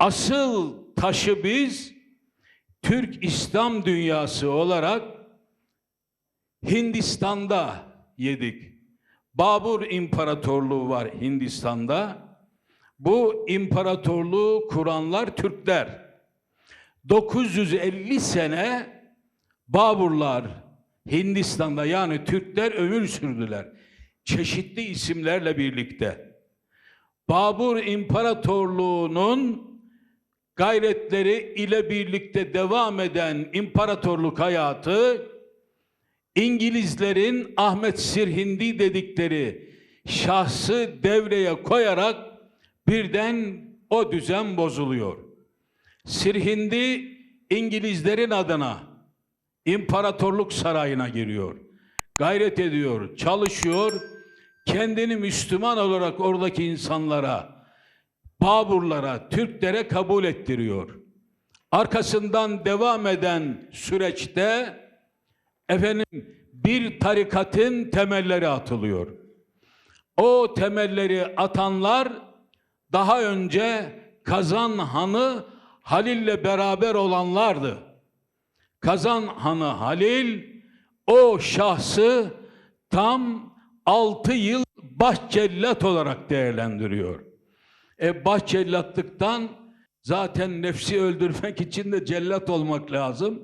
Asıl taşı biz Türk İslam dünyası olarak Hindistan'da yedik. Babur İmparatorluğu var Hindistan'da. Bu imparatorluğu kuranlar Türkler. 950 sene Baburlar Hindistan'da yani Türkler ömür sürdüler. Çeşitli isimlerle birlikte. Babur İmparatorluğu'nun gayretleri ile birlikte devam eden imparatorluk hayatı İngilizlerin Ahmet Sirhindi dedikleri şahsı devreye koyarak birden o düzen bozuluyor. Sirhindi İngilizlerin adına imparatorluk sarayına giriyor. Gayret ediyor, çalışıyor. Kendini Müslüman olarak oradaki insanlara, Baburlara, Türklere kabul ettiriyor. Arkasından devam eden süreçte efendim bir tarikatın temelleri atılıyor. O temelleri atanlar daha önce Kazan Hanı Halil'le beraber olanlardı. Kazan Hanı Halil o şahsı tam 6 yıl başcellat olarak değerlendiriyor. E başcellatlıktan zaten nefsi öldürmek için de cellat olmak lazım.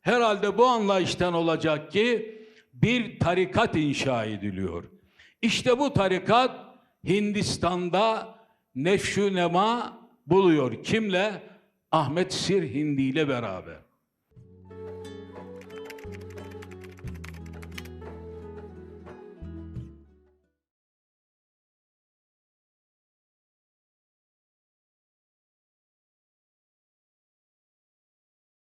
Herhalde bu anlayıştan olacak ki bir tarikat inşa ediliyor. İşte bu tarikat Hindistan'da nefşü nema buluyor. Kimle? Ahmet Sirhindi ile beraber.